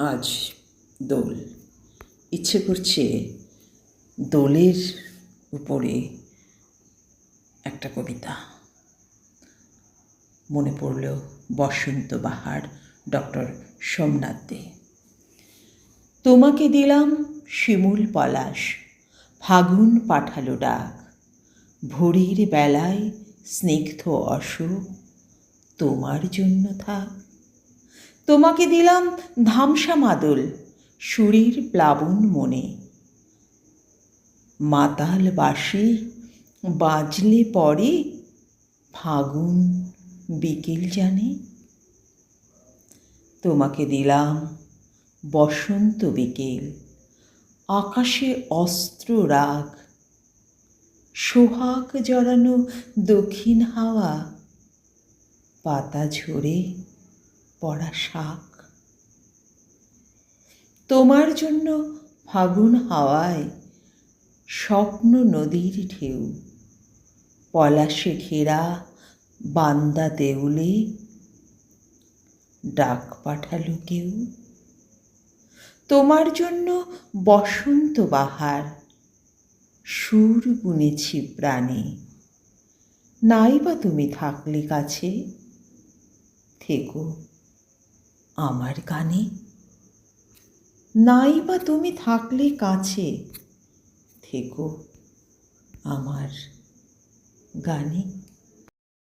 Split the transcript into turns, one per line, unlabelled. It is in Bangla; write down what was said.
আজ দোল। ইচ্ছে করছে দোলের উপরে একটা কবিতা। মনে পড়ল বসন্ত বাহার ডক্টর সোমনাথ দে। তোমাকে দিলাম শিমুল পলাশ, ফাগুন পাঠালো ডাক। ভোরের বেলায় স্নিগ্ধ অশোক, তোমার জন্য থাক। তোমাকে দিলাম ধামসা মাদল, সুরের প্লাবন মনে। মাতাল বাসি বাজলে পরে ফাগুন বিকেল জানে। তোমাকে দিলাম বসন্ত বিকেল, আকাশে অস্ত্র রাগ। সোহাগ জড়ানো দক্ষিণ হাওয়া, পাতা ঝরে পড়া শাক। তোমার জন্য ফাগুন হাওয়ায় স্বপ্ন নদীর ঢেউ। পলাশে ঘেরা বান্দা দেউলে ডাক পাঠালো কেউ। তোমার জন্য বসন্ত বাহার, সুর বুনেছি প্রাণে। নাই বা তুমি থাকলে কাছে থেকো। আমার কানে। নাই বা তুমি থাকলে কাছে। থেকো আমার গানে।